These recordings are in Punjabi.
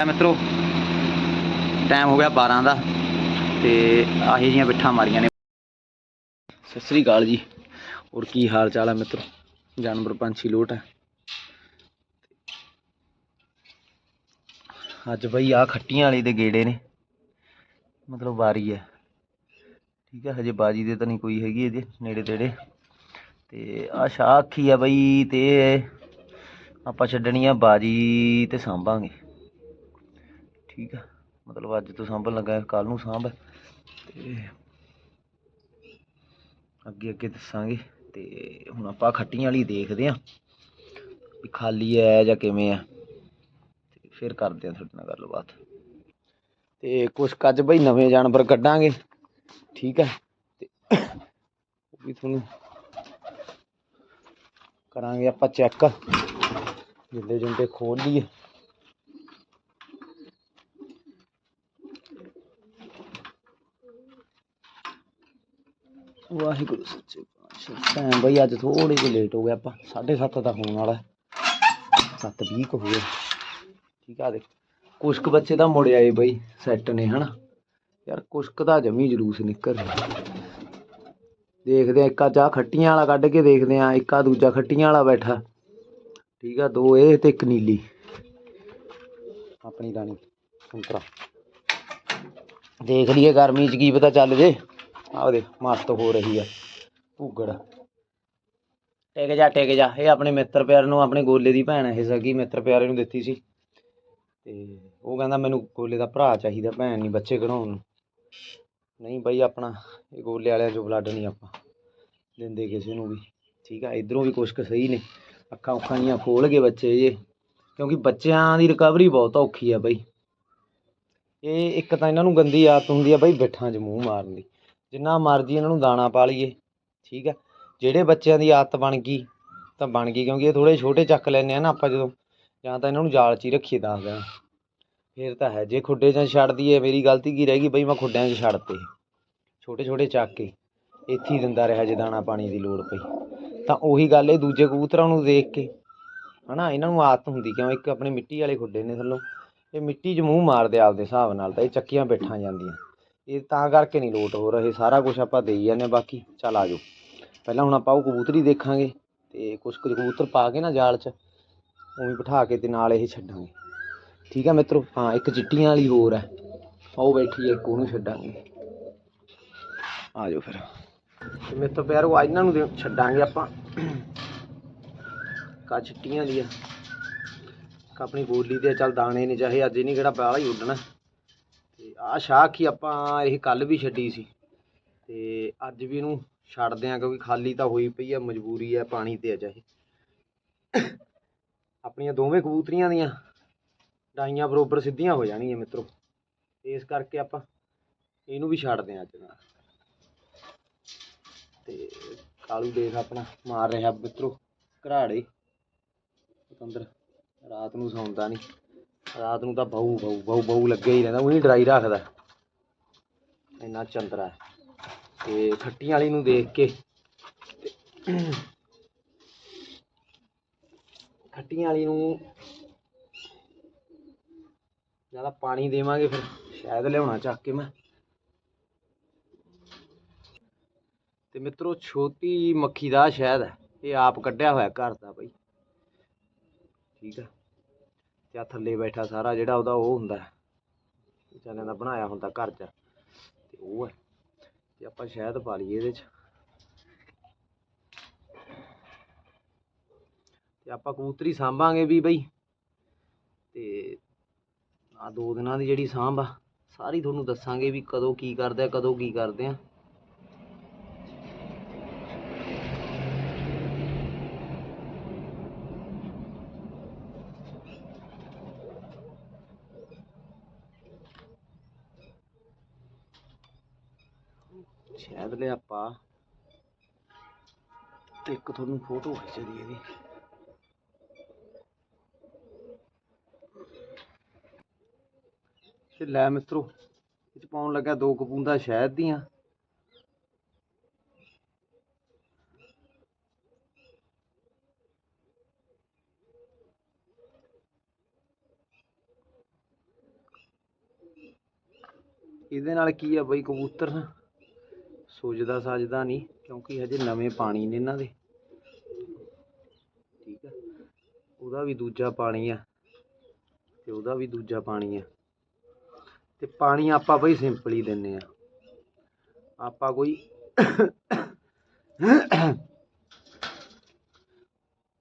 ਆ ਮਿੱਤਰੋ। ਟਾਈਮ ਹੋ ਗਿਆ 12 ਦਾ ਤੇ ਆਹੀ ਜੀਆਂ ਬਿੱਠਾਂ ਮਾਰੀਆਂ ਨੇ। ਸਤਿ ਸ੍ਰੀ ਅਕਾਲ ਜੀ। ਹੋਰ ਕੀ ਹਾਲ ਚਾਲ ਹੈ ਮਿੱਤਰੋ? ਜਾਨਵਰ, ਪੰਛੀ, ਲੋਟ ਹੈ ਅੱਜ ਬਈ ਆ ਖੱਟੀਆਂ ਵਾਲੀ ਦੇ ਗੇੜੇ ਨੇ। ਮਤਲਬ ਵਾਰੀ ਹੈ ਠੀਕ ਹੈ ਹਜੇ ਬਾਜੀ ਦੇ ਤਾਂ ਨਹੀਂ ਕੋਈ ਹੈਗੀ ਇਹਦੇ ਨੇੜੇ ਤੇੜੇ। ਤੇ ਆ ਸ਼ਾਹ ਅੱਖੀ ਆ ਬਈ ਤੇ ਆਪਾਂ ਛੱਡਣੀ ਆ ਬਾਜੀ ਤੇ ਸਾਂਭਾਂਗੇ। ਠੀਕ ਆ। ਮਤਲਬ ਅੱਜ ਤੋਂ ਸਾਂਭਣ ਲੱਗਾ ਕੱਲ ਨੂੰ ਸਾਂਭ ਤੇ ਅੱਗੇ ਅੱਗੇ ਦੱਸਾਂਗੇ। ਤੇ ਹੁਣ ਆਪਾਂ ਖੱਟੀਆਂ ਵਾਲੀ ਦੇਖਦੇ ਆਂ ਵੀ ਖਾਲੀ ਹੈ ਜਾਂ ਕਿਵੇਂ ਆ ਤੇ ਫਿਰ ਕਰਦੇ ਆਂ ਤੁਹਾਡੇ ਨਾਲ ਗੱਲਬਾਤ। ਤੇ ਕੁਛ ਕੱਜ ਬਈ, ਨਵੇਂ ਜਾਨਵਰ ਕੱਢਾਂਗੇ। ਠੀਕ ਹੈ। ਤੇ ਉਹ ਵੀ ਤੁਹਾਨੂੰ ਕਰਾਂਗੇ ਆਪਾਂ ਚੈੱਕ। ਜਿੰਦੇ ਜਿੰਦੇ ਖੋਲ ਲਈਏ। ਵਾਹਿਗੁਰੂ ਸੱਚੇ ਪਾਤਸ਼ਾਹ। ਟਾਈਮ ਬਈ, ਅੱਜ ਥੋੜੇ ਜਿਹਾ ਲੇਟ ਹੋ ਗਿਆ ਆਪਾਂ। 7:30 ਦਾ ਹੋਣ ਵਾਲਾ 7:20 ਹੋ ਗਏ। ਠੀਕ ਆ ਦੇਖ ਕੁਛ ਕੁ ਬੱਚੇ ਤਾਂ ਮੁੜ ਆਏ ਬਈ ਸੈੱਟ ਨੇ, ਹਨਾ। ਯਾਰ ਕੁਛ ਕੁ ਦਾ ਜਮੀ ਜਲੂਸ ਨਿਕਲ ਰਿਹਾ। ਦੇਖਦੇ ਆ, ਇੱਕਾ ਚਾਹ ਖੱਟੀਆਂ ਵਾਲਾ ਕੱਢ ਕੇ ਦੇਖਦੇ ਆ, ਇੱਕਾ ਦੂਜਾ ਖੱਟੀਆਂ ਵਾਲਾ ਬੈਠਾ। ਠੀਕ ਆ, ਦੋ ਇਹ ਤੇ ਇੱਕ ਨੀਲੀ। ਆਪਣੀ ਰਾਣੀ ਸੰਤਰਾ। ਦੇਖ ਲਈਏ ਗਰਮੀ ਚ ਕੀ ਪਤਾ ਚੱਲ ਜੇ। ਆਹ ਦੇਖ, ਮਸਤ ਹੋ ਰਹੀ ਆ, ਭੂਗੜ। ਟਿਕ ਜਾ ਟਿਕ ਜਾ, ਇਹ ਆਪਣੇ ਮਿੱਤਰ ਪਿਆਰੇ ਨੂੰ, ਆਪਣੇ ਗੋਲੇ ਦੀ ਭੈਣ ਇਹ ਸਗੀ, ਮਿੱਤਰ ਪਿਆਰੇ ਨੂੰ ਦਿੱਤੀ ਸੀ। ਤੇ ਉਹ ਕਹਿੰਦਾ ਮੈਨੂੰ ਗੋਲੇ ਦਾ ਭਰਾ ਚਾਹੀਦਾ, ਭੈਣ ਨਹੀਂ ਬੱਚੇ ਕਢਾਉਣ ਨੂੰ। ਨਹੀਂ ਬਈ, ਆਪਣਾ ਇਹ ਗੋਲੇ ਵਾਲਿਆਂ ਚੋਂ ਬਲੱਡ ਨਹੀਂ ਆਪਾਂ ਦਿੰਦੇ ਕਿਸੇ ਨੂੰ ਵੀ। ਠੀਕ ਆ, ਇਧਰੋਂ ਵੀ ਕੁਛ ਕੁ ਸਹੀ ਨੇ। ਅੱਖਾਂ ਉੱਖਾਂ ਜੀਆਂ ਖੋਲ ਗਏ ਬੱਚੇ ਜੇ, ਕਿਉਂਕਿ ਬੱਚਿਆਂ ਦੀ ਰਿਕਵਰੀ ਬਹੁਤ ਔਖੀ ਆ ਬਈ। ਇਹ ਇੱਕ ਤਾਂ ਇਹਨਾਂ ਨੂੰ ਗੰਦੀ ਆਦਤ ਹੁੰਦੀ ਆ ਬਈ, ਬਿੱਠਾਂ 'ਚ ਮੂੰਹ ਮਾਰਨ ਦੀ। ਜਿੰਨਾ ਮਰਜ਼ੀ ਇਹਨਾਂ ਨੂੰ ਦਾਣਾ ਪਾ ਲਈਏ, ਠੀਕ ਹੈ? ਜਿਹੜੇ ਬੱਚਿਆਂ ਦੀ ਆਦਤ ਬਣ ਗਈ, ਤਾਂ ਬਣ ਗਈ, ਕਿਉਂਕਿ ਇਹ ਥੋੜ੍ਹੇ ਛੋਟੇ ਚੱਕ ਲੈਂਦੇ ਆ ਨਾ ਆਪਾਂ ਜਦੋਂ, ਜਾਂ ਤਾਂ ਇਹਨਾਂ ਨੂੰ ਜਾਲ 'ਚ ਹੀ ਰੱਖੀਏ ਦੱਸ ਦਿਨ। ਫੇਰ ਤਾਂ ਹੈ, ਜੇ ਖੁੱਡੇ 'ਚ ਛੱਡ ਦਈਏ, ਮੇਰੀ ਗਲਤੀ ਕੀ ਰਹਿ ਗਈ? ਬਈ ਮੈਂ ਖੁੱਡਿਆਂ 'ਚ ਛੱਡਤੇ। ਛੋਟੇ ਛੋਟੇ ਚੱਕ ਕੇ, ਇੱਥੇ ਹੀ ਦਿੰਦਾ ਰਿਹਾ ਜੇ ਦਾਣਾ ਪਾਣੀ ਦੀ ਲੋੜ ਪਈ। ਤਾਂ ਉਹੀ ਗੱਲ ਇਹ ਦੂਜੇ ਕਬੂਤਰਾਂ ਨੂੰ ਦੇਖ ਕੇ, ਹਨਾ? ਇਹਨਾਂ ਨੂੰ ਆਦਤ ਹੁੰਦੀ, ਕਿਉਂ? ਇੱਕ ਆਪਣੇ ਮਿੱਟੀ ਵਾਲੇ ਖੁੱਡੇ ਨੇ ਥੱਲੋਂ। ਇਹ ਮਿੱਟੀ 'ਚ ਮੂੰਹ ਮਾਰਦੇ ਆਪਦੇ ਹਿਸਾਬ ਨਾਲ, ਤਾਂ ਇਹ ਚੱਕੀਆਂ ਬੈਠਾਂ ਜਾਂਦੀਆਂ। ਇਹ ਤਾਂ ਕਰਕੇ ਨਹੀਂ ਲੋਟ ਹੋ ਰਹੇ, ਸਾਰਾ ਕੁਝ ਆਪਾਂ ਦੇਈ ਜਾਂਦੇ ਬਾਕੀ ਚੱਲ ਆ ਜਾਓ। ਪਹਿਲਾਂ ਹੁਣ ਆਪਾਂ ਉਹ ਕਬੂਤਰੀ ਦੇਖਾਂਗੇ ਤੇ ਕੁਝ ਕੁ ਕਬੂਤਰ ਪਾ ਕੇ ਨਾ ਜਾਲ 'ਚ ਉਵੇਂ ਬਿਠਾ ਕੇ ਤੇ ਨਾਲ ਇਹ ਛੱਡਾਂਗੇ। ਠੀਕ ਹੈ ਮਿੱਤਰੋ? ਹਾਂ, ਇੱਕ ਚਿੱਟੀਆਂ ਵਾਲੀ ਹੋਰ ਹੈ। ਉਹ ਬੈਠੀ ਹੈ, ਇੱਕ ਉਹਨੂੰ ਛੱਡਾਂਗੇ। ਆ ਜਾਓ ਫਿਰ। ਤੇ ਮਿੱਤਰ ਪਿਆਰੋ ਅੱਜ ਇਹਨਾਂ ਨੂੰ ਦੇ- ਛੱਡਾਂਗੇ ਆਪਾਂ। ਕਾ ਚਿੱਟੀਆਂ ਦੀ ਆ। ਆਪਣੀ ਬੋਲੀ ਦੇ ਚੱਲ ਦਾਣੇ ਨੇ ਚਾਹੇ, ਅੱਜ ਨਹੀਂ ਕਿਹੜਾ ਬਾਹਲਾ ਹੀ ਉੱਡਣਾ। ਤੇ ਆਹ ਸ਼ਾਖ ਹੀ ਆਪਾਂ ਇਹ ਕੱਲ ਵੀ ਛੱਡੀ ਸੀ ਤੇ ਅੱਜ ਵੀ ਇਹਨੂੰ ਛੱਡਦੇ ਆ ਕਿਉਂਕਿ ਖਾਲੀ ਤਾਂ ਹੋਈ ਪਈ ਆ, ਮਜਬੂਰੀ ਆ, ਪਾਣੀ ਤੇ ਆ ਚਾਹੇ ਆਪਣੀਆਂ ਦੋਵੇਂ ਕਬੂਤਰੀਆਂ ਦੀਆਂ ਡਾਈਆਂ ਬਰੋਬਰ ਸਿੱਧੀਆਂ ਹੋ ਜਾਣਗੀਆਂ ਮਿੱਤਰੋ। ਇਸ ਕਰਕੇ ਆਪਾਂ ਇਹਨੂੰ ਵੀ ਛੱਡਦੇ ਆ ਅੱਜ ਨਾਲ। ਤੇ ਕਾਲੂ ਦੇਖ ਆਪਣਾ ਮਾਰ ਰਿਹਾ ਮਿੱਤਰੋ, ਘਰਾੜੇ। ਪਤੰਦਰ, ਰਾਤ ਨੂੰ ਸੌਂਦਾ ਨਹੀਂ। ਰਾਤ ਨੂੰ ਤਾਂ ਬਹੁ ਬਹੁ ਬਹੁ, ਬਹੂ ਲੱਗਿਆ ਹੀ ਰਹਿੰਦਾ, ਉਹੀ ਡਰਾਈ ਰੱਖਦਾ। ਇੰਨਾ ਚੰਦਰਾ ਹੈ। ਤੇ ਖੱਟੀ ਵਾਲੀ ਨੂੰ ਦੇਖ ਕੇ ਖੱਟੀਆਂ ਵਾਲੀ ਨੂੰ ਜ਼ਿਆਦਾ ਪਾਣੀ ਦੇਵਾਂਗੇ ਫਿਰ, ਸ਼ਾਇਦ ਲਿਆਉਣਾ ਚੱਕ ਕੇ ਮੈਂ। ਤੇ ਮਿੱਤਰੋ, ਛੋਟੀ ਮੱਖੀ ਦਾ ਸ਼ਹਿਦ ਹੈ। ਇਹ ਆਪ ਕੱਢਿਆ ਹੋਇਆ ਘਰ ਦਾ ਬਈ। ਠੀਕ ਆ। ਤੇ ਆ ਥੱਲੇ ਬੈਠਾ ਸਾਰਾ ਜਿਹੜਾ ਉਹਦਾ ਉਹ ਹੁੰਦਾ ਹੈ। ਵਿਚਾਰਿਆਂ ਦਾ ਬਣਾਇਆ ਹੁੰਦਾ ਘਰ 'ਚ। ਤੇ ਉਹ ਹੈ। ਤੇ ਆਪਾਂ ਸ਼ਹਿਦ ਪਾ ਲਈਏ ਇਹਦੇ 'ਚ। ਤੇ ਆਪਾਂ ਕਬੂਤਰੀ ਸਾਂਭਾਂਗੇ ਵੀ ਬਈ। ਤੇ ਆ ਦੋ ਦਿਨਾਂ ਦੀ ਜਿਹੜੀ ਸਾਂਭ ਆ, ਸਾਰੀ ਤੁਹਾਨੂੰ ਦੱਸਾਂਗੇ ਵੀ ਕਦੋਂ ਕੀ ਕਰਦੇ ਆ, ਕਦੋਂ ਕੀ ਕਰਦੇ ਆ। ਸ਼ਹਿਦ ਲਿਆ ਪਾ। ਤੇ ਇੱਕ ਤੁਹਾਨੂੰ ਫੋਟੋ ਖਿੱਚ ਦੀ ਇਹਦੀ। ਤੇ ਲੈ ਮਿੱਤਰੋ, ਇਹ ਪਾਉਣ ਲੱਗਾ ਦੋ ਕਪੂੰਦਾ ਸ਼ਹਿਦ ਦੀਆਂ। ਇਹਦੇ ਨਾਲ ਕੀ ਆ ਬਈ ਕਬੂਤਰ? ਸੁੱਜਦਾ ਸਾਜਦਾ ਨਹੀਂ, ਕਿਉਂਕਿ ਹਜੇ ਨਵੇਂ ਪਾਣੀ ਨੇ ਇਹਨਾਂ ਦੇ। ਠੀਕ ਆ। ਉਹਦਾ ਵੀ ਦੂਜਾ ਪਾਣੀ ਆ। ਤੇ ਉਹਦਾ ਵੀ ਦੂਜਾ ਪਾਣੀ ਆ। ਤੇ ਪਾਣੀ ਆਪਾਂ ਬਈ ਸਿੰਪਲ ਹੀ ਦਿੰਨੇ ਆ। ਆਪਾਂ ਕੋਈ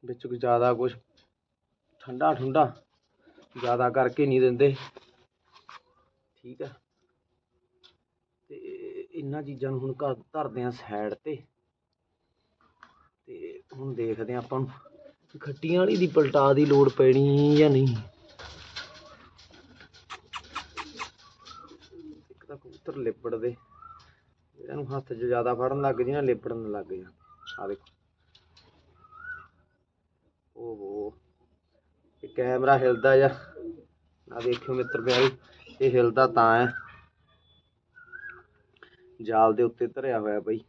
ਵਿੱਚ ਕੋਈ ਜ਼ਿਆਦਾ ਕੁਝ ਠੰਡਾ ਠੰਡਾ ਜ਼ਿਆਦਾ ਕਰਕੇ ਨਹੀਂ ਦਿੰਦੇ। ਠੀਕ ਆ। ਇਹਨਾਂ ਚੀਜ਼ਾਂ ਨੂੰ ਹੁਣ ਘਰ ਧਰਦੇ ਆ ਸਾਈਡ ਤੇ। ਤੇ ਹੁਣ ਦੇਖਦੇ ਆ ਆਪਾਂ ਨੂੰ ਖੱਟੀਆਂ ਵਾਲੀ ਦੀ ਪਲਟਾ ਦੀ ਲੋੜ ਪੈਣੀ ਜਾਂ ਨਹੀਂ। ਇੱਕ ਤਾਂ ਕਬੂਤਰ ਲਿਬੜਦੇ। ਇਹਨਾਂ ਨੂੰ ਹੱਥ 'ਚ ਜ਼ਿਆਦਾ ਫੜਨ ਲੱਗ ਜੀ ਨਾ ਲਿਪੜਨ ਲੱਗ ਜਾ ਆ ਦੇਖੋ। ਓਹੋ। ਇਹ ਕੈਮਰਾ ਹਿਲਦਾ ਜਾਂ ਆ ਦੇਖਿਓ ਮਿੱਤਰ ਪਿਆਰੇ, ਇਹ ਹਿਲਦਾ ਤਾਂ ਹੈ। ਜਾਲ ਦੇ ਉੱਤੇ ਧਰਿਆ ਹੋਇਆ ਬਈ।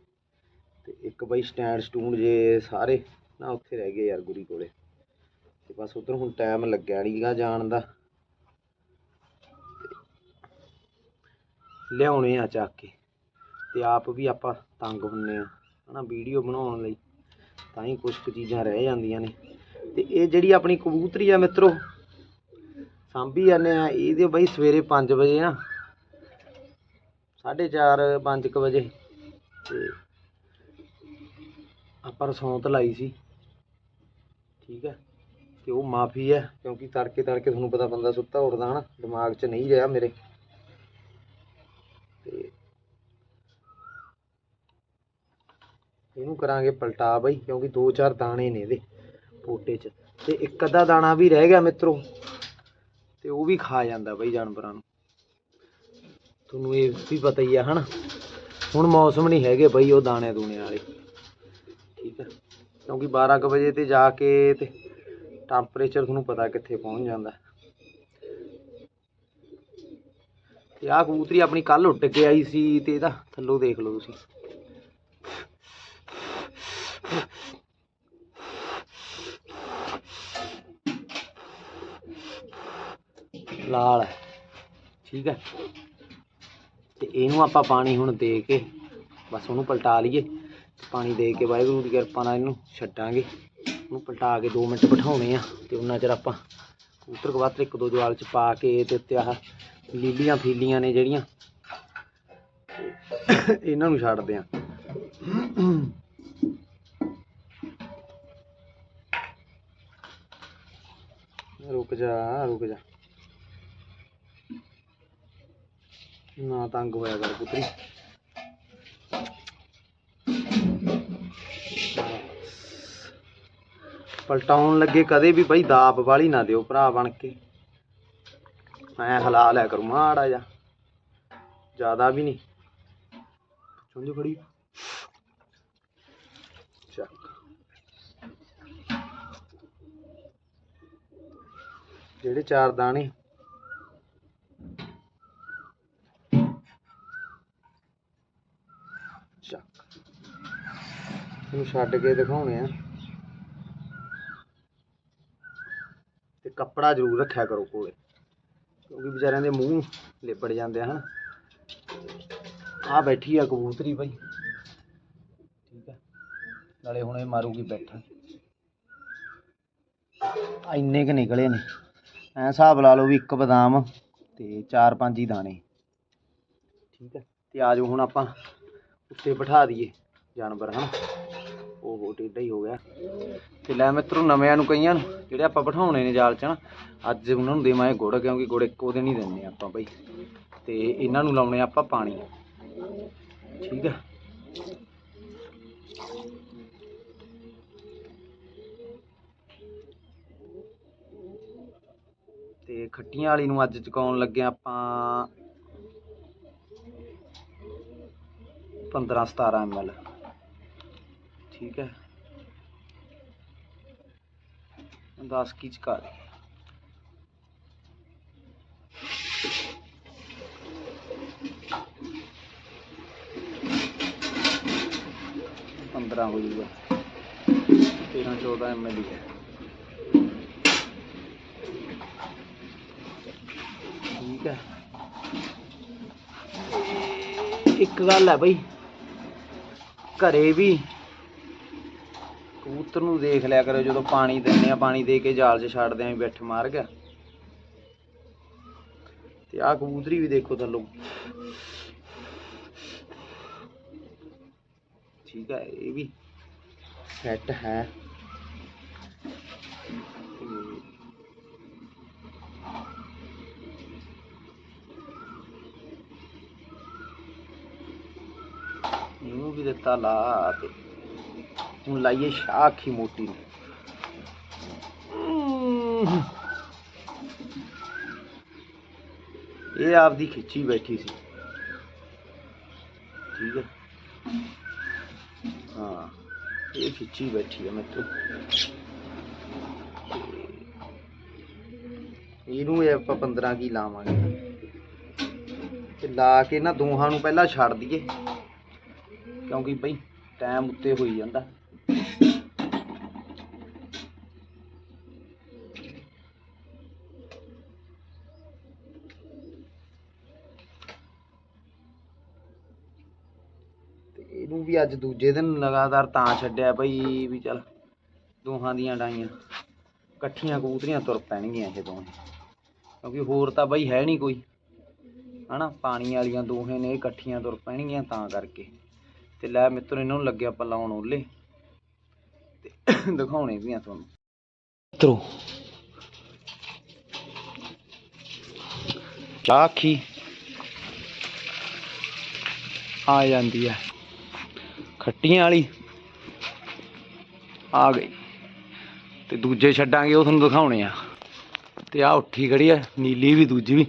ਤੇ ਇੱਕ ਬਾਈ ਸਟੈਂਡ ਸਟੂਨ ਜੇ ਸਾਰੇ, ਨਾ ਉੱਥੇ ਰਹਿ ਗਏ ਯਾਰ ਗੁਰੀ ਕੋਲੇ। ਤੇ ਬਸ ਉਧਰ ਹੁਣ ਟਾਈਮ ਲੱਗਿਆ ਨਹੀਂਗਾ ਜਾਣ ਦਾ। ਲਿਆਉਣੇ ਆ ਚੱਕ ਕੇ। ਤੇ ਆਪ ਵੀ ਆਪਾਂ ਤੰਗ ਹੁੰਨੇ ਆ, ਹਨਾ ਵੀਡੀਓ ਬਣਾਉਣ ਲਈ। ਤਾਂ ਹੀ ਕੁਝ ਕੁ ਚੀਜ਼ਾਂ ਰਹਿ ਜਾਂਦੀਆਂ ਨੇ। ਤੇ ਇਹ ਜਿਹੜੀ ਆਪਣੀ ਕਬੂਤਰੀ ਆ ਮਿੱਤਰੋ, ਸਾਂਭੀ ਜਾਂਦੇ ਆ, ਇਹਦੇ ਬਈ ਸਵੇਰੇ 5 ਵਜੇ ਨਾ 4:30 5 ਵਜੇ। ਅਤੇ ਆਪਾਂ ਰਸੌਂਤ ਲਾਈ ਸੀ। ਠੀਕ ਹੈ। ਕਿ ਉਹ ਮਾਫੀ ਹੈ, ਕਿਉਂਕਿ ਤੜਕੇ ਤੜਕੇ ਤੁਹਾਨੂੰ ਪਤਾ ਬੰਦਾ ਸੁੱਤਾ ਉੱਠਦਾ ਹਨਾ, ਦਿਮਾਗ 'ਚ ਨਹੀਂ ਰਿਹਾ ਮੇਰੇ। ਤੇ ਇਹਨੂੰ ਕਰਾਂਗੇ ਪਲਟਾ ਬਈ, ਕਿਉਂਕਿ ਦੋ ਚਾਰ ਦਾਣੇ ਨੇ ਇਹਦੇ ਪੋਟੇ 'ਚ। ਤੇ ਇੱਕ ਅੱਧਾ ਦਾਣਾ ਵੀ ਰਹਿ ਗਿਆ ਮਿੱਤਰੋ। ਤੇ ਉਹ ਵੀ ਖਾ ਜਾਂਦਾ ਬਈ ਜਾਨਵਰਾਂ ਨੂੰ। ਤੁਹਾਨੂੰ ਇਹ ਵੀ ਪਤਾ ਹੀ ਆ, ਹਨਾ? ਹੁਣ ਮੌਸਮ ਨਹੀਂ ਹੈਗੇ ਬਈ ਉਹ ਦਾਣੇ ਦੂਣੇ ਵਾਲੇ। ਠੀਕ ਹੈ ਕਿਉਂਕਿ 12 ਕੁ ਵਜੇ ਤੇ ਜਾ ਕੇ ਤੇ ਟੈਂਪਰੇਚਰ ਤੁਹਾਨੂੰ ਪਤਾ ਕਿੱਥੇ ਪਹੁੰਚ ਜਾਂਦਾ। ਤੇ ਆਹ ਕਬੂਤਰੀ ਆਪਣੀ ਕੱਲ ਉੱਡ ਕੇ ਆਈ ਸੀ ਤੇ ਇਹਦਾ ਥੱਲੋਂ ਦੇਖ ਲਓ ਤੁਸੀਂ। ਲਾਲ ਹੈ। ਠੀਕ ਹੈ? ਤੇ ਇਹਨੂੰ ਆਪਾਂ ਪਾਣੀ ਹੁਣ ਦੇ ਕੇ ਬਸ ਉਹਨੂੰ ਪਲਟਾ ਲਈਏ। ਪਾਣੀ ਦੇ ਕੇ ਵਾਹਿਗੁਰੂ ਦੀ ਕਿਰਪਾ ਨਾਲ ਇਹਨੂੰ ਛੱਡਾਂਗੇ। ਉਹਨੂੰ ਪਲਟਾ ਕੇ 2 ਮਿੰਟ ਬਿਠਾਉਣੇ ਆ ਤੇ ਉਹਨਾਂ ਚਿਰ ਆਪਾਂ ਕਬੂਤਰ ਕਬਾਤਰ ਇੱਕ ਦੋ ਜਵਾਲ ਚ ਪਾ ਕੇ ਤੇ ਉੱਤੇ ਆਹ ਲੀਲੀਆਂ ਫੀਲੀਆਂ ਨੇ ਜਿਹੜੀਆਂ, ਇਹਨਾਂ ਨੂੰ ਛੱਡਦੇ ਆ। ਰੁਕ ਜਾ ਰੁਕ ਜਾ। ਨਾ ਤੰਗ ਹੋਇਆ ਕਰ ਪੁੱਤਰੀ। ਪਲਟਾਉਣ ਲੱਗੇ ਕਦੇ ਵੀ ਬਈ ਦਾਬ ਵਾਲੀ ਨਾ ਦਿਓ ਭਰਾ ਬਣ ਕੇ। ਮੈਂ ਹਲਾ ਲਿਆ ਕਰੂ ਮਾੜਾ ਜਾ ਜ਼ਿਆਦਾ ਵੀ ਨਹੀਂ। ਚੁੰਝ ਫੜੀ। ਚੱਕ ਜਿਹੜੇ ਚਾਰ ਦਾਣੇ ਚੱਕ ਇਹਨੂੰ ਛੱਡ ਕੇ ਦਿਖਾਉਣੇ ਆ। ਤੇ ਕੱਪੜਾ ਜ਼ਰੂਰ ਰੱਖਿਆ ਕਰੋ ਕੋਲੇ। ਕਿਉਂਕਿ ਵਿਚਾਰਿਆਂ ਦੇ ਮੂੰਹ ਲਿਪੜ ਜਾਂਦੇ ਹਨ। ਆ ਬੈਠੀ ਆ ਕਬੂਤਰੀ ਭਾਈ ਠੀਕ ਆ। ਨਾਲੇ ਹੁਣ ਇਹ ਮਾਰੂਗੀ ਬੈਠਾ ਆ ਇੰਨੇ ਕ ਨਿਕਲੇ ਨੇ। ਐ ਹਿਸਾਬ ਲਾ ਲਓ ਵੀ ਇੱਕ ਬਦਾਮ ਤੇ ਚਾਰ ਪੰਜ ਹੀ ਦਾਣੇ। ਠੀਕ ਹੈ ਤੇ ਆਜੋ ਹੁਣ ਆਪਾਂ। ਉੱਤੇ ਬਿਠਾ ਦਈਏ ਜਾਨਵਰ, ਹਨ? ਉਹ ਟੇਢਾ ਹੀ ਹੋ ਗਿਆ। ਤੇ ਲੈ ਮਿੱਤਰੋ, ਨਵਿਆਂ ਨੂੰ ਕਈਆਂ ਨੂੰ, ਜਿਹੜੇ ਆਪਾਂ ਬਿਠਾਉਣੇ ਨੇ ਜਾਲ 'ਚ ਨਾ ਅੱਜ ਉਹਨਾਂ ਨੂੰ ਦੇਵਾਂਗੇ ਗੁੜ, ਕਿਉਂਕਿ ਗੁੜ ਇੱਕੋ ਦਿਨ ਹੀ ਦਿੰਦੇ ਆਪਾਂ ਬਈ। ਤੇ ਇਹਨਾਂ ਨੂੰ ਲਾਉਣੇ ਆਪਾਂ ਪਾਣੀ। ਠੀਕ ਹੈ ਤੇ ਖੱਟੀਆਂ ਵਾਲੀ ਨੂੰ ਅੱਜ ਚੁਕਾਉਣ ਲੱਗੇ ਆਪਾਂ 15 17 ml ਠੀਕ ਹੈ 10 ਕੀ ਚੁਕਾ ਦੇ ਪੰਦਰਾਂ ਹੋ ਜਾਊਗਾ ਤੇਰਾਂ ਚੌਦਾਂ ਐਮ ਐਲ ਹੈ ਠੀਕ ਹੈ ਇੱਕ ਗੱਲ ਹੈ ਬਈ ਘਰੇ ਵੀ ਕਬੂਤਰ ਨੂੰ ਦੇਖ ਲਿਆ ਕਰੋ, ਜਦੋਂ ਪਾਣੀ ਦਿੰਦੇ ਆ, ਪਾਣੀ ਦੇ ਕੇ ਜਾਲ 'ਚ ਛੱਡਦੇ ਆਂ ਬਿੱਠ ਮਾਰ ਗਿਆ। ਤੇ ਆਹ ਕਬੂਤਰੀ ਵੀ ਦੇਖੋ ਥੱਲੋਂ। ਠੀਕ ਹੈ ਇਹ ਵੀ ਸੈੱਟ ਹੈ। ਇਹਨੂੰ ਵੀ ਦਿੱਤਾ ਲਾ ਤੇ ਹੁਣ ਲਾਈਏ ਸ਼ਾਖੀ ਮੋਟੀ ਨੂੰ। ਇਹ ਆਪਦੀ ਖਿੱਚੀ ਬੈਠੀ ਸੀ। ਠੀਕ ਹੈ। ਹਾਂ, ਇਹ ਖਿੱਚੀ ਬੈਠੀ ਹੈ ਮਿੱਤਰੋ ਇਹਨੂੰ ਇਹ ਆਪਾਂ 15 ਕੀ ਲਾਵਾਂਗੇ। ਤੇ ਲਾ ਕੇ ਨਾ ਦੋਹਾਂ ਨੂੰ ਪਹਿਲਾਂ ਛੱਡ ਦਈਏ। ਕਿਉਂਕਿ ਬਈ ਟਾਈਮ ਉੱਤੇ ਹੋਈ ਜਾਂਦਾ। ਇਹਨੂੰ ਵੀ ਅੱਜ ਦੂਜੇ ਦਿਨ ਲਗਾਤਾਰ ਤਾਂ ਛੱਡਿਆ ਬਈ ਵੀ ਚੱਲ ਦੋਹਾਂ ਦੀਆਂ ਡਾਈਆਂ ਇਕੱਠੀਆਂ ਕਬੂਤਰੀਆਂ ਤੁਰ ਪੈਣਗੀਆਂ ਇਹ ਦੋਵੇਂ। ਕਿਉਂਕਿ ਹੋਰ ਤਾਂ ਬਈ ਹੈ ਨਹੀਂ ਕੋਈ। ਹਨਾ, ਪਾਣੀ ਵਾਲੀਆਂ ਦੋਹੇ ਨੇ ਇਕੱਠੀਆਂ ਤੁਰ ਪੈਣਗੀਆਂ ਤਾਂ ਕਰਕੇ। ਤੇ ਲੈ ਮਿੱਤਰ, ਇਹਨਾਂ ਨੂੰ ਲੱਗਿਆ ਆਪਾਂ ਲਾਉਣ ਓਲੇ ਤੇ ਦਿਖਾਉਣੇ ਵੀ ਆ ਤੁਹਾਨੂੰ। ਮਿੱਤਰੋ ਚਾਖੀ ਆ ਜਾਂਦੀ ਹੈ ਖੱਟੀਆਂ ਵਾਲੀ ਆ ਗਈ। ਤੇ ਦੂਜੇ ਛੱਡਾਂਗੇ, ਉਹ ਤੁਹਾਨੂੰ ਦਿਖਾਉਣੇ ਆ। ਤੇ ਆ ਉੱਠੀ ਖੜੀ ਆ, ਨੀਲੀ ਵੀ, ਦੂਜੀ ਵੀ।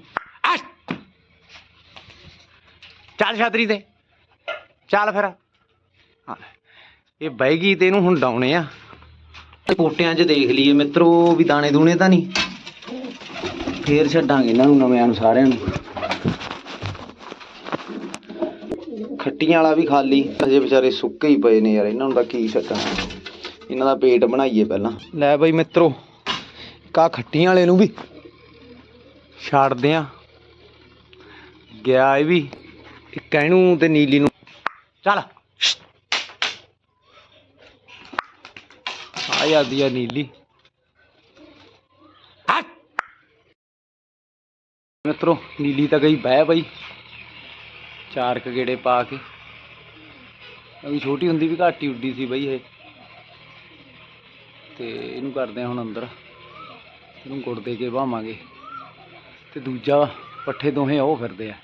ਚੱਲ ਛਾਤਰੀ ਤੇ। ਚੱਲ ਫਿਰ। ਹਾਂ। ਇਹ ਬਹਿ ਤੇ ਇਹਨੂੰ ਹੁਣ ਡਾਉਣੇ ਆ। ਇਹ ਪੋਟਿਆਂ 'ਚ ਦੇਖ ਲਈਏ ਮਿੱਤਰੋ ਵੀ ਦਾਣੇ ਦੂਣੇ ਤਾਂ ਨਹੀਂ। ਫੇਰ ਛੱਡਾਂਗੇ ਇਹਨਾਂ ਨੂੰ ਨਵਿਆਂ ਨੂੰ ਸਾਰਿਆਂ ਨੂੰ। ਖੱਟੀਆਂ ਵਾਲਾ ਵੀ ਖਾਲੀ। ਅਜੇ ਵਿਚਾਰੇ ਸੁੱਕੇ ਹੀ ਪਏ ਨੇ ਯਾਰ ਇਹਨਾਂ ਨੂੰ ਤਾਂ ਕੀ ਛੱਡਾਂ। ਇਹਨਾਂ ਦਾ ਪੇਟ ਬਣਾਈਏ ਪਹਿਲਾਂ। ਲੈ ਬਈ ਮਿੱਤਰੋ ਕਾ ਖੱਟੀਆਂ ਵਾਲੇ ਨੂੰ ਵੀ ਛੱਡਦੇ ਆ। ਗਿਆ ਇਹ ਵੀ। ਇੱਕ ਇਹਨੂੰ ਤੇ ਨੀਲੀ ਨੂੰ ਚੱਲ ਆ ਜਾਂਦੀ ਆ ਨੀਲੀ। ਹੱਟ। ਮਿੱਤਰੋ, ਨੀਲੀ ਤਾਂ ਗਈ ਬਹਿ ਬਈ। ਚਾਰ ਕੁ ਗੇੜੇ ਪਾ ਕੇ। ਅਭੀ ਛੋਟੀ ਹੁੰਦੀ ਵੀ ਘਾਟੀ ਹੀ ਉੱਡੀ ਸੀ ਬਈ ਇਹ। ਤੇ ਇਹਨੂੰ ਕਰਦੇ ਆ ਹੁਣ ਅੰਦਰ। ਇਹਨੂੰ ਗੁੜ ਦੇ ਕੇ ਭਾਵਾਂਗੇ ਤੇ ਦੂਜਾ ਪੱਠੇ ਦੋਹੇ ਉਹ ਫਿਰਦੇ ਆ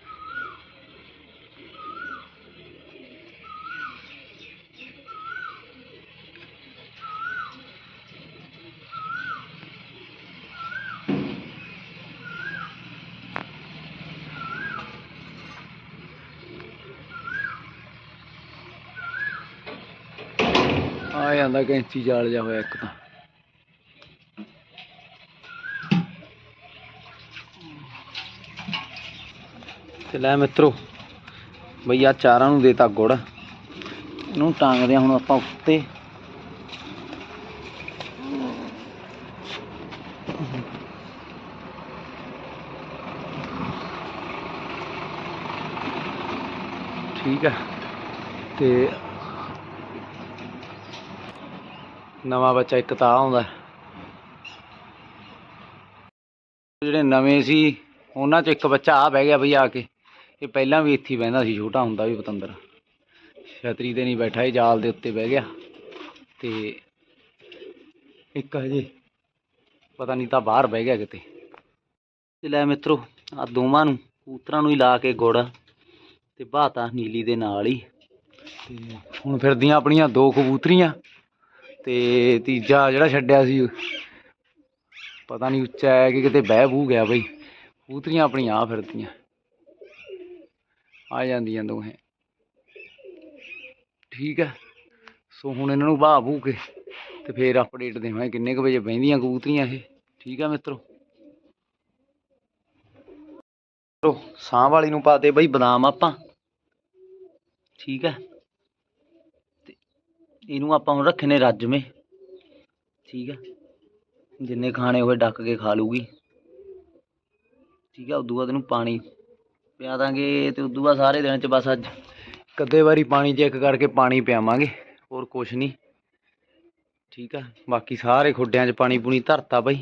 ਆ ਜਾਂਦਾ ਕੈਂਚੀ ਜਾਲ ਜਾ ਹੋਇਆ ਇੱਕ ਤਾਂ। ਤੇ ਲੈ ਮਿੱਤਰੋ, ਬਈ ਆ ਚਾਰਾਂ ਨੂੰ ਦੇਤਾ ਗੁੜ। ਇਹਨੂੰ ਟਾਂਗਦੇ ਆ ਹੁਣ ਆਪਾਂ ਉੱਤੇ। ਠੀਕ ਹੈ। ਤੇ ਨਵਾਂ ਬੱਚਾ, ਇੱਕ ਤਾਂ ਆਹ ਆਉਂਦਾ ਜਿਹੜੇ ਨਵੇਂ ਸੀ, ਉਹਨਾਂ ਚ ਇੱਕ ਬੱਚਾ ਆ ਬਹਿ ਗਿਆ ਬਈ ਆ ਕੇ। ਇਹ ਪਹਿਲਾਂ ਵੀ ਇੱਥੇ ਬਹਿੰਦਾ ਸੀ, ਛੋਟਾ ਹੁੰਦਾ ਵੀ ਪਤੰਦਰ। ਛਤਰੀ ਤੇ ਨਹੀਂ ਬੈਠਾ, ਇਹ ਜਾਲ ਦੇ ਉੱਤੇ ਬਹਿ ਗਿਆ। ਤੇ ਇੱਕ ਹਜੇ ਪਤਾ ਨਹੀਂ ਤਾਂ ਬਾਹਰ ਬਹਿ ਗਿਆ ਕਿਤੇ। ਤੇ ਲੈ ਮਿੱਤਰੋ ਆ ਦੋਵਾਂ ਨੂੰ, ਕਬੂਤਰਾਂ ਨੂੰ ਹੀ ਲਾ ਕੇ ਗੁੜ ਤੇ ਬਾਤਾ ਨੀਲੀ ਦੇ ਨਾਲ ਹੀ। ਤੇ ਹੁਣ ਫਿਰਦੀਆਂ ਆਪਣੀਆਂ ਦੋ ਕਬੂਤਰੀਆਂ। ਤੇ ਤੀਜਾ ਜਿਹੜਾ ਛੱਡਿਆ ਸੀ, ਪਤਾ ਨਹੀਂ ਉੱਚਾ ਹੈ ਕਿ ਕਿਤੇ ਬਹਿ ਬੂ ਗਿਆ ਬਈ। ਕੂਤਰੀਆਂ ਆਪਣੀਆਂ ਆ ਫਿਰਦੀਆਂ। ਆ ਜਾਂਦੀਆਂ ਦੋਹੇ। ਠੀਕ ਹੈ। ਸੋ ਹੁਣ ਇਹਨਾਂ ਨੂੰ ਬਾਹ ਬੂ ਕੇ ਤੇ ਫੇਰ ਅਪਡੇਟ ਦੇਵਾਂਗੇ ਕਿੰਨੇ ਕੁ ਵਜੇ ਬਹਿੰਦੀਆਂ ਕਬੂਤਰੀਆਂ ਇਹ। ਠੀਕ ਹੈ ਮਿੱਤਰੋ। ਸਾਹ ਵਾਲੀ ਨੂੰ ਪਾਤੇ ਬਈ ਬਦਾਮ ਆਪਾਂ। ਠੀਕ ਹੈ। ਇਹਨੂੰ ਆਪਾਂ ਹੁਣ ਰੱਖੇ ਨੇ ਰੱਜਵੇਂ। ਠੀਕ ਹੈ ਜਿੰਨੇ ਖਾਣੇ ਹੋਏ ਡੱਕ ਕੇ ਖਾ ਲੂਗੀ ਠੀਕ ਹੈ ਉਦੋਂ ਬਾਅਦ ਇਹਨੂੰ ਪਾਣੀ ਪਿਆ ਦਾਂਗੇ ਤੇ ਉਦੋਂ ਬਾਅਦ ਸਾਰੇ ਦਿਨ ਚ ਬਸ ਅੱਜ ਕਦੇ ਵਾਰੀ ਪਾਣੀ ਚੈੱਕ ਕਰਕੇ ਪਾਣੀ ਪਿਆਵਾਂਗੇ, ਹੋਰ ਕੁਛ ਨਹੀਂ। ਠੀਕ ਆ? ਬਾਕੀ ਸਾਰੇ ਖੁੱਡਿਆਂ 'ਚ ਪਾਣੀ ਪੂਣੀ ਧਰਤਾ ਬਾਈ।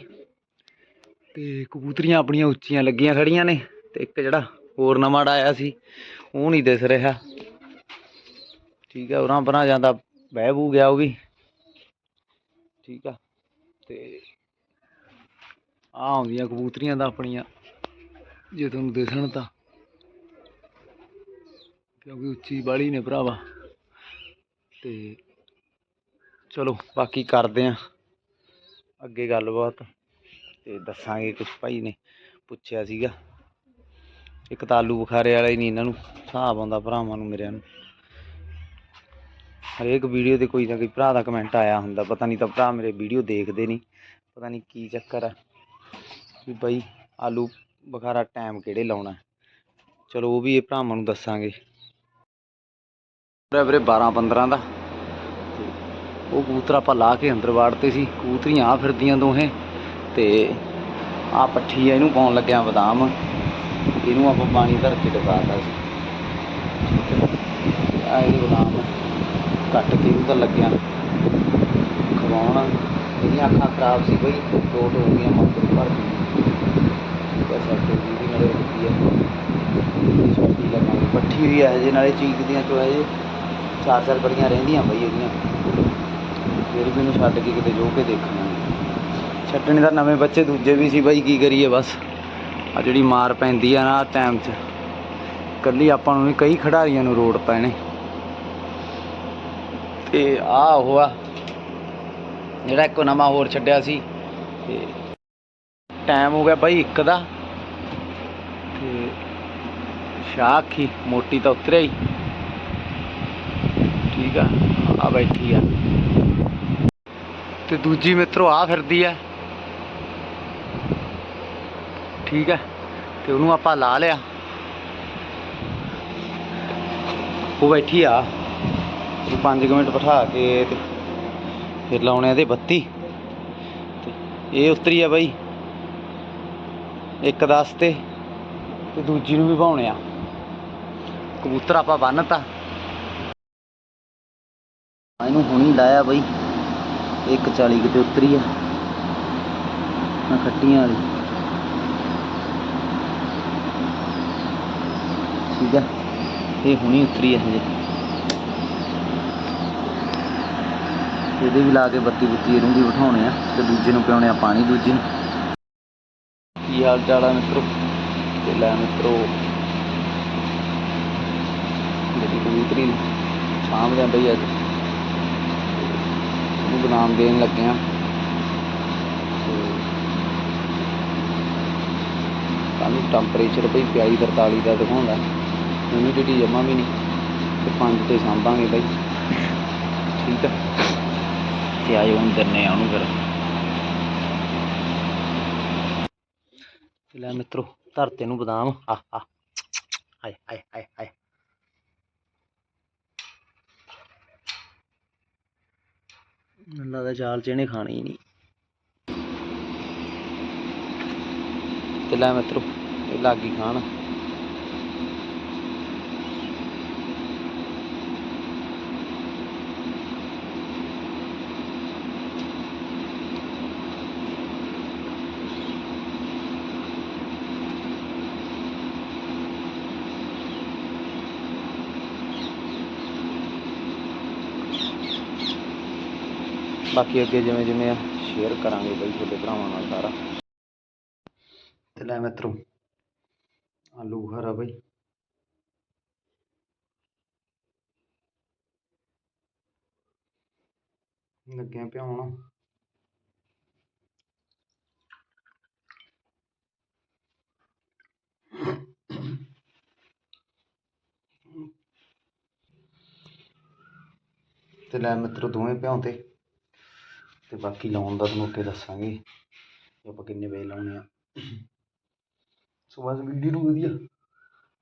ਤੇ ਕਬੂਤਰੀਆਂ ਆਪਣੀਆਂ ਉੱਚੀਆਂ ਲੱਗੀਆਂ ਖੜੀਆਂ ਨੇ ਤੇ ਇੱਕ ਜਿਹੜਾ ਹੋਰ ਨਵਾਂ ਆਇਆ ਸੀ, ਉਹ ਨਹੀਂ ਦਿਸ ਰਿਹਾ। ਠੀਕ ਆ? ਉਰਾਂ ਪਰਾਂ ਜਾਂਦਾ ਬਹਿ ਬੂ ਗਿਆ ਉਹ ਵੀ। ਠੀਕ ਆ, ਤੇ ਆ ਆਉਂਦੀਆਂ ਕਬੂਤਰੀਆਂ ਦਾ ਆਪਣੀਆਂ, ਜੇ ਤੁਹਾਨੂੰ ਦਿਸਣ ਤਾਂ। ਕਿਉਂਕਿ ਉੱਚੀ ਬਾਲੀ ਨੇ ਭਰਾਵਾ। ਤੇ ਚਲੋ, ਬਾਕੀ ਕਰਦੇ ਆ ਅੱਗੇ ਗੱਲਬਾਤ ਤੇ ਦੱਸਾਂਗੇ ਕੁਝ ਭਾਈ ਨੇ ਪੁੱਛਿਆ ਸੀਗਾ। ਇੱਕ ਤਾਂ ਆਲੂ ਬੁਖਾਰੇ ਵਾਲਾ ਹੀ ਨਹੀਂ ਇਹਨਾਂ ਨੂੰ, ਹਿਸਾਬ ਆਉਂਦਾ ਭਰਾਵਾਂ ਨੂੰ ਮੇਰਿਆਂ ਨੂੰ। ਹਰੇਕ ਵੀਡੀਓ ਤੇ ਕੋਈ ਨਾ ਕੋਈ ਭਰਾ ਦਾ ਕਮੈਂਟ ਆਇਆ ਹੁੰਦਾ। ਪਤਾ ਨਹੀਂ ਤਾਂ ਭਰਾ ਮੇਰੇ ਵੀਡੀਓ ਦੇਖਦੇ ਨਹੀਂ। ਪਤਾ ਨਹੀਂ ਕੀ ਚੱਕਰ ਆ ਵੀ ਬਈ ਆਲੂ ਬਖਾਰਾ ਟਾਈਮ ਕਿਹੜੇ ਲਾਉਣਾ। ਚਲੋ ਉਹ ਵੀ ਇਹ ਭਰਾਵਾਂ ਨੂੰ ਦੱਸਾਂਗੇ। ਵੀਰੇ ਵੀਰੇ 12 15 ਦਾ। ਉਹ ਕਬੂਤਰ ਆਪਾਂ ਲਾ ਕੇ ਅੰਦਰ ਵਾੜਤੇ ਸੀ। ਕਬੂਤਰੀਆਂ ਆ ਫਿਰਦੀਆਂ ਦੋਹੇ। ਤੇ ਆ ਪੱਠੀ ਆ, ਇਹਨੂੰ ਪਾਉਣ ਲੱਗਿਆ ਬਦਾਮ। ਇਹਨੂੰ ਆਪਾਂ ਪਾਣੀ ਧਰ ਕੇ ਟਿਕਾਤਾ ਸੀ। ਆ ਇਹ ਬਦਾਮ। ਕੱਟ ਕੇ ਉਹਨੂੰ ਤਾਂ ਲੱਗਿਆ। ਖਵਾਉਣ ਇਹਦੀਆਂ ਅੱਖਾਂ ਖਰਾਬ ਸੀ ਬਈ ਟੋਟ ਹੋ ਗਈਆਂ ਮੱਤ ਭਰ ਗਈ ਬਸ ਅੱਟੇ ਦੀ ਵੀ ਨਾਲੇ ਹੁੰਦੀ ਹੈ ਛੋਟੀ ਲਗਾਉਂਦੀ ਪੱਠੀ ਵੀ ਹੈ ਜੇ, ਨਾਲੇ ਚੀਕਦੀਆਂ ਚੋ ਹੈ ਚਾਰ ਚਾਰ ਬੜੀਆਂ ਰਹਿੰਦੀਆਂ ਬਈ ਇਹਦੀਆਂ। ਫਿਰ ਵੀ ਇਹਨੂੰ ਛੱਡ ਕੇ ਕਿਤੇ ਜੋ ਕੇ ਦੇਖਣਾ। ਛੱਡਣੇ ਦਾ ਨਵੇਂ ਬੱਚੇ ਦੂਜੇ ਵੀ ਸੀ ਬਾਈ, ਕੀ ਕਰੀਏ ਬਸ। ਆ ਜਿਹੜੀ ਮਾਰ ਪੈਂਦੀ ਆ ਨਾ ਟਾਈਮ 'ਚ। ਕੱਲੀ ਆਪਾਂ ਨੂੰ ਨਹੀਂ ਕਈ ਖਿਡਾਰੀਆਂ ਨੂੰ ਰੋੜਤਾ ਪੈਣੇ। ਤੇ ਆ ਉਹ ਆ, ਜਿਹੜਾ ਇੱਕੋ ਨਵਾਂ ਹੋਰ ਛੱਡਿਆ ਸੀ, ਤੇ ਟਾਈਮ ਹੋ ਗਿਆ ਬਾਈ ਇੱਕ ਦਾ, ਤੇ ਸ਼ਾਖੀ ਮੋਟੀ ਤਾਂ ਉਤਰਿਆ ਹੀ। ਠੀਕ ਆ ਆ ਬੈਠੀ ਆ। ਤੇ ਦੂਜੀ ਮਿੱਤਰੋ ਆ ਫਿਰਦੀ ਆ। ਠੀਕ ਹੈ ਤੇ ਉਹਨੂੰ ਆਪਾਂ ਲਾ ਲਿਆ। ਉਹ ਬੈਠੀ ਆ। 5 ਮਿੰਟ ਬਿਠਾ ਕੇ ਤੇ ਫਿਰ ਲਾਉਣੇ ਇਹਦੇ ਬੱਤੀ। ਇਹ ਉਤਰੀ ਆ ਬਾਈ। ਇੱਕ ਦਸ ਤੇ ਤੇ ਦੂਜੀ ਨੂੰ ਵੀ ਭਾਉਣੇ ਆ। ਕਬੂਤਰ ਆਪਾਂ ਬੰਨਤਾ। ਇਹਨੂੰ ਹੁਣੀ ਲਾਇਆ ਬਈ। 140 ਕਿਤੇ ਉਤਰੀ ਆ। ਨਾ ਖੱਟੀਆਂ ਵਾਲੀ। ਠੀਕ ਆ। ਇਹ ਹੁਣੀ ਉਤਰੀ ਆ ਹਜੇ। ਇਹਦੇ ਵੀ ਲਾ ਕੇ ਬੱਤੀ ਬੁੱਤੀ ਇਹਨੂੰ ਵੀ ਬਿਠਾਉਣੇ ਆ ਤੇ ਦੂਜੇ ਨੂੰ ਪਿਆਉਣੇ ਆ ਪਾਣੀ ਦੂਜੇ ਨੂੰ। ਕੀ ਹਾਲ ਚਾਲ ਆ ਮਿੱਤਰੋ? ਤੇ ਲੈ ਮਿੱਤਰੋ ਜਿਹੜੀ ਕਬੂਤਰੀ ਸ਼ਾਮ ਦੇ ਬਈ ਅੱਜ? ਉਹਨੂੰ ਬਨਾਮ ਦੇਣ ਲੱਗੇ ਆ। ਕਾਨੂੰ ਟੈਂਪਰੇਚਰ ਬਈ 42 43 ਦਾ ਦਿਖਾਉਂਦਾ। ਹਿਊਮਿਡਿਟੀ ਜਮਾ ਵੀ ਨਹੀਂ। ਤੇ 5 ਤੇ ਸਾਂਭਾਂਗੇ ਬਈ। ਠੀਕ ਆ? ਤੇ ਆਇਓ ਹੁਣ ਦਿੰਨੇ ਆ ਉਹਨੂੰ ਫਿਰ। ਤੇ ਲੈ ਮਿੱਤਰੋ ਧਰਤੇ ਨੂੰ ਬਦਾਮ। ਆ ਆ। ਹਾਏ ਹਾਏ ਚਾਲ ਚ ਖਾਣੀ ਨਹੀਂ। ਤੇ ਲੈ ਮਿੱਤਰੋ, ਇਹ ਲਾਗੀ ਖਾਣ। ਬਾਕੀ ਅੱਗੇ ਜਿਵੇਂ ਜਿਵੇਂ ਸ਼ੇਅਰ ਕਰਾਂਗੇ ਬਈ ਤੁਹਾਡੇ ਭਰਾਵਾਂ ਨਾਲ ਸਾਰਾ। ਤੇ ਲੈ ਮਿੱਤਰੋ, ਆਲੂ ਬੁਖਾਰਾ ਬਈ। ਲੱਗਿਆ ਪਿਆ ਤੇ ਲੈ ਮਿੱਤਰੋ ਦੋਵੇਂ ਭਿਉਂ ਤੇ ਬਾਕੀ ਲਾਉਣ ਦਾ ਤੁਹਾਨੂੰ ਅੱਗੇ ਦੱਸਾਂਗੇ ਕਿ ਆਪਾਂ ਕਿੰਨੇ ਵਜੇ ਲਾਉਣੇ ਆ। ਸੋ ਬਸ ਵੀਡੀਓ ਨੂੰ ਵਧੀਆ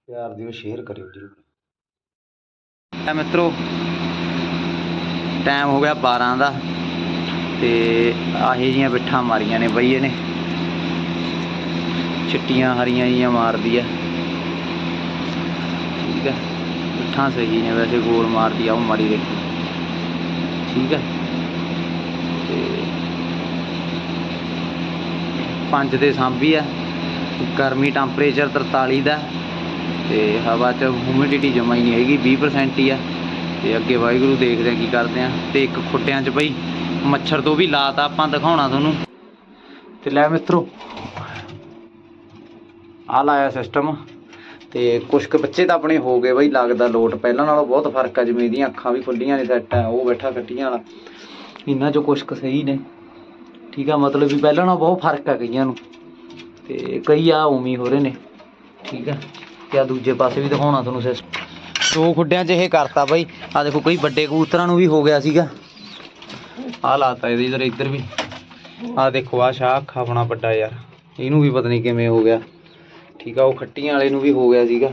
ਪਿਆਰ ਦਿਓ ਸ਼ੇਅਰ ਕਰਿਓ ਜਰੂਰ। ਆ ਮਿੱਤਰੋ ਟਾਈਮ ਹੋ ਗਿਆ 12 ਦਾ ਤੇ ਆਹੀ ਜੀਆਂ ਬਿੱਠਾਂ ਮਾਰੀਆਂ ਨੇ ਬਈ ਇਹਨੇ ਚਿੱਟੀਆਂ ਹਰੀਆਂ ਜੀਆਂ ਮਾਰਦੀ ਆ। ਠੀਕ ਹੈ ਮੁੱਠਾਂ ਸਹੀ ਨੇ ਵੈਸੇ, ਗੋਲ ਮਾਰਦੀ ਆ, ਉਹ ਮਾਰੀ ਦੇਖੀ। ਠੀਕ ਹੈ ਤੇ ਦੇ ਸਾਂਭੀ ਆ। ਗਰਮੀ ਟੈਂਪਰੇਚਰ 43 ਦਾ। ਤੇ ਹਵਾ 'ਚ ਹਿਊਮਿਡਿਟੀ ਜਮਾ ਹੀ ਨਹੀਂ ਹੈਗੀ 20% ਹੀ ਆ। ਤੇ ਅੱਗੇ ਵਾਹਿਗੁਰੂ ਦੇਖਦੇ ਆ ਕੀ ਕਰਦੇ ਆ। ਤੇ ਇੱਕ ਖੁੱਟਿਆਂ 'ਚ ਬਈ ਮੱਛਰ ਤੋਂ ਵੀ ਲਾਤਾ ਆਪਾਂ ਦਿਖਾਉਣਾ ਤੁਹਾਨੂੰ। ਤੇ ਲੈ ਮਿੱਤਰੋ ਆ ਲਾਇਆ ਸਿਸਟਮ ਤੇ ਕੁਛ ਕੁ ਬੱਚੇ ਤਾਂ ਆਪਣੇ ਹੋ ਗਏ ਬਈ, ਲੱਗਦਾ ਲੋਟ। ਪਹਿਲਾਂ ਨਾਲੋਂ ਬਹੁਤ ਫ਼ਰਕ ਆ, ਜਿਵੇਂ ਇਹਦੀਆਂ ਅੱਖਾਂ ਵੀ ਖੁੱਲੀਆਂ ਨੇ ਸੈੱਟ ਆ, ਉਹ ਬੈਠਾ ਕੱਟੀਆਂ ਵਾਲਾ। ਇਹਨਾਂ 'ਚੋਂ ਕੁਛ ਕੁ ਸਹੀ ਨੇ। ਠੀਕ ਆ, ਮਤਲਬ ਵੀ ਪਹਿਲਾਂ ਨਾਲੋਂ ਬਹੁਤ ਫ਼ਰਕ ਆ ਕਈਆਂ ਨੂੰ। ਤੇ ਕਈ ਆ ਉਵੇਂ ਹੋ ਰਹੇ ਨੇ। ਠੀਕ ਆ, ਤੇ ਆ ਦੂਜੇ ਪਾਸੇ ਵੀ ਦਿਖਾਉਣਾ ਤੁਹਾਨੂੰ ਸਿਸਟਮ ਦੋ ਖੁੱਡਿਆਂ 'ਚ ਇਹ ਕਰਤਾ ਬਈ। ਆ ਦੇਖੋ ਕਈ ਵੱਡੇ ਕਬੂਤਰਾਂ ਨੂੰ ਵੀ ਹੋ ਗਿਆ ਸੀਗਾ। ਆ ਲਾਤਾ ਇਹਦੇ ਇਧਰ, ਇੱਧਰ ਵੀ। ਆ ਦੇਖੋ ਆ ਸ਼ਾਹ ਅੱਖਾਂ ਆਪਣਾ ਵੱਡਾ ਯਾਰ। ਇਹਨੂੰ ਵੀ ਪਤਾ ਨਹੀਂ ਕਿਵੇਂ ਹੋ ਗਿਆ। ਠੀਕ ਆ, ਉਹ ਖੱਟੀਆਂ ਵਾਲੇ ਨੂੰ ਵੀ ਹੋ ਗਿਆ ਸੀਗਾ।